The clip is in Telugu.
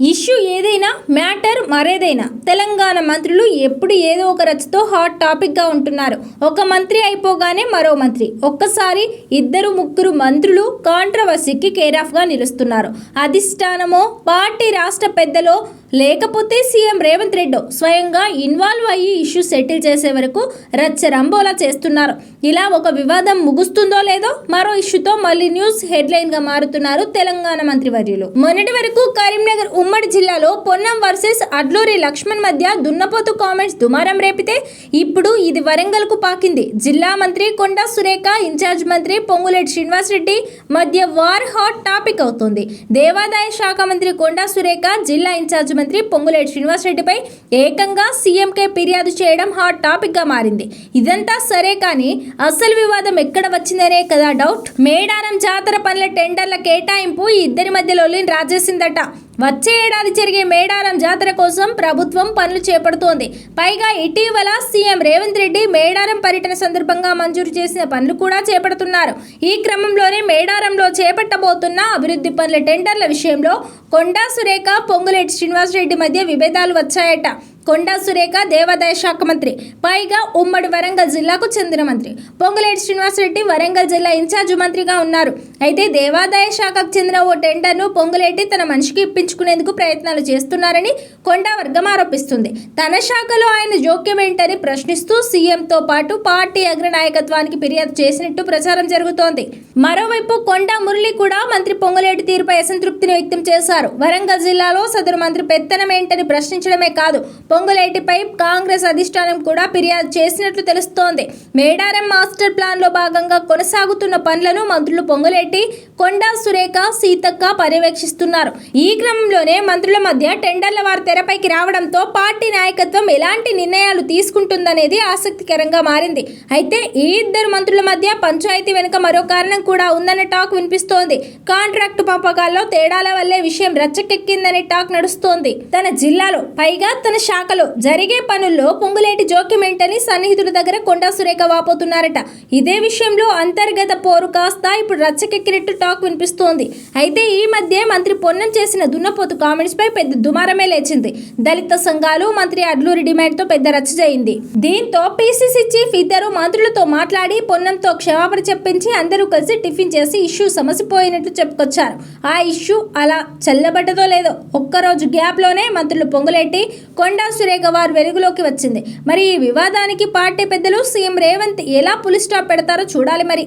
ఇష్యూ ఏదైనా మ్యాటర్ మరేదైనా తెలంగాణ మంత్రులు ఎప్పుడు ఏదో ఒక రచతో హాట్ టాపిక్గా ఉంటున్నారు. ఒక మంత్రి అయిపోగానే మరో మంత్రి. ఒక్కసారి ఇద్దరు ముగ్గురు మంత్రులు కాంట్రవర్సీకి కేరాఫ్గా నిలుస్తున్నారు. అధిష్టానమో పార్టీ రాష్ట్ర పెద్దలో లేకపోతే సీఎం రేవంత్ రెడ్డి స్వయంగా ఇన్వాల్వ్ అయ్యి ఇష్యూ సెటిల్ చేసే వరకు రచ్చ రంబోలా చేస్తున్నారు. ఇలా ఒక వివాదం ముగుస్తుందో లేదో మరో ఇష్యూతో మళ్ళీ న్యూస్ హెడ్లైన్గా మారుతున్నారు తెలంగాణ మంత్రివర్యులు. మొన్నటి వరకు కరీంనగర్ ఉమ్మడి జిల్లాలో పొన్నం వర్సెస్ అడ్లూరి లక్ష్మణ్ మధ్య దున్నపోతు కామెంట్స్ దుమారం రేపితే ఇప్పుడు ఇది వరంగల్కు పాకింది. జిల్లా మంత్రి కొండా సురేఖ ఇన్ఛార్జ్ మంత్రి పొంగులేటి శ్రీనివాసరెడ్డి మధ్య వార్ హాట్ టాపిక్ అవుతుంది. దేవాదాయ శాఖ మంత్రి కొండా సురేఖ జిల్లా ఇన్ఛార్జ్ మంత్రి పొంగులేటి శ్రీనివాసరెడ్డిపై ఏకంగా సీఎంకే ఫిర్యాదు చేయడం హాట్ టాపిక్గా మారింది. ఇదంతా సరే కానీ అసలు వివాదం ఎక్కడ వచ్చిందనే కదా డౌట్ మేడారం జాతర పనుల టెండర్ల కేటాయింపు ఈ ఇద్దరి మధ్యలో రాజేసిందట. వచ్చే ఏడాది జరిగే మేడారం జాతర కోసం ప్రభుత్వం పనులు చేపడుతోంది. పైగా ఇటీవల సీఎం రేవంత్ రెడ్డి మేడారం పర్యటన సందర్భంగా మంజూరు చేసిన పనులు కూడా చేపడుతున్నారు. ఈ క్రమంలోనే మేడారంలో చేపట్టబోతున్న అభివృద్ధి పనుల టెండర్ల విషయంలో కొండా సురేఖ పొంగులేటి శ్రీనివాసరెడ్డి మధ్య విభేదాలు వచ్చాయట. కొండా సురేఖ దేవాదాయ శాఖ మంత్రి. పైగా ఉమ్మడి వరంగల్ జిల్లాకు చెందిన మంత్రి. పొంగులేటి శ్రీనివాసరెడ్డి వరంగల్ జిల్లా ఇన్ఛార్జ్ మంత్రిగా ఉన్నారు. అయితే దేవాదాయ శాఖకు చెందిన ఓ టెండర్ను పొంగులేటి తన మనిషికి ఇప్పించుకునేందుకు ప్రయత్నాలు చేస్తున్నారని కొండా వర్గం ఆరోపిస్తుంది. తన శాఖలో ఆయన జోక్యం ఏంటని ప్రశ్నిస్తూ సీఎంతో పాటు పార్టీ అగ్రనాయకత్వానికి ఫిర్యాదు చేసినట్టు ప్రచారం జరుగుతోంది. మరోవైపు కొండా మురళి కూడా మంత్రి పొంగులేటి తీరుపై అసంతృప్తిని వ్యక్తం చేశారు. వరంగల్ జిల్లాలో సదరు మంత్రి పెత్తనం ఏంటని ప్రశ్నించడమే కాదు పొంగులేటిపై కాంగ్రెస్ అధిష్టానం కూడా ఫిర్యాదు చేసినట్లు తెలుస్తోంది. మేడారం మాస్టర్ ప్లాన్లో భాగంగా కొనసాగుతున్న పనులను మంత్రులు పొంగులేటి కొండా సురేఖ సీతక్క పర్యవేక్షిస్తున్నారు. ఈ క్రమంలోనే మంత్రుల మధ్య టెండర్ల వారు తెరపైకి రావడంతో పార్టీ నాయకత్వం ఎలాంటి నిర్ణయాలు తీసుకుంటుందనేది ఆసక్తికరంగా మారింది. అయితే ఈ ఇద్దరు మంత్రుల మధ్య పంచాయతీ వెనుక మరో కారణం కూడా ఉందన్న టాక్ వినిపిస్తోంది. కాంట్రాక్టు పంపకాల్లో తేడాల వల్లే విషయం రచ్చకెక్కిందనే టాక్ నడుస్తోంది. తన జిల్లాలో పైగా తన శాఖ శాఖలో జరిగే పనుల్లో పొంగులేటి జోక్యం ఏంటని సన్నిహితుల దగ్గర కొండా సురేఖ వాపోతున్నారట. ఇదే విషయంలో అంతర్గత పోరు కాస్త ఇప్పుడు రచ్చకెక్కినట్టు టాక్ వినిపిస్తోంది. అయితే ఈ మధ్య మంత్రి పొన్నం చేసిన దున్నపోతు కామెంట్స్ పై పెద్ద దుమారమే లేచింది. దళిత సంఘాలు మంత్రి అడ్లూరి డిమాండ్తో పెద్ద రచ్చ చేయింది. దీంతో పీసీసీ చీఫ్ ఇద్దరు మంత్రులతో మాట్లాడి పొన్నంతో క్షమాపణ చెప్పించి అందరూ కలిసి టిఫిన్ చేసి ఇష్యూ సమసిపోయినట్లు చెప్పుకొచ్చారు. ఆ ఇష్యూ అలా చల్లబడ్డదో లేదో ఒక్కరోజు గ్యాప్లోనే మంత్రులు పొంగులేటి కొండా సురేఖ వారు వెలుగులోకి వచ్చింది. మరి ఈ వివాదానికి పార్టీ పెద్దలు సీఎం రేవంత్ ఎలా పులి స్టాప్ పెడతారో చూడాలి మరి.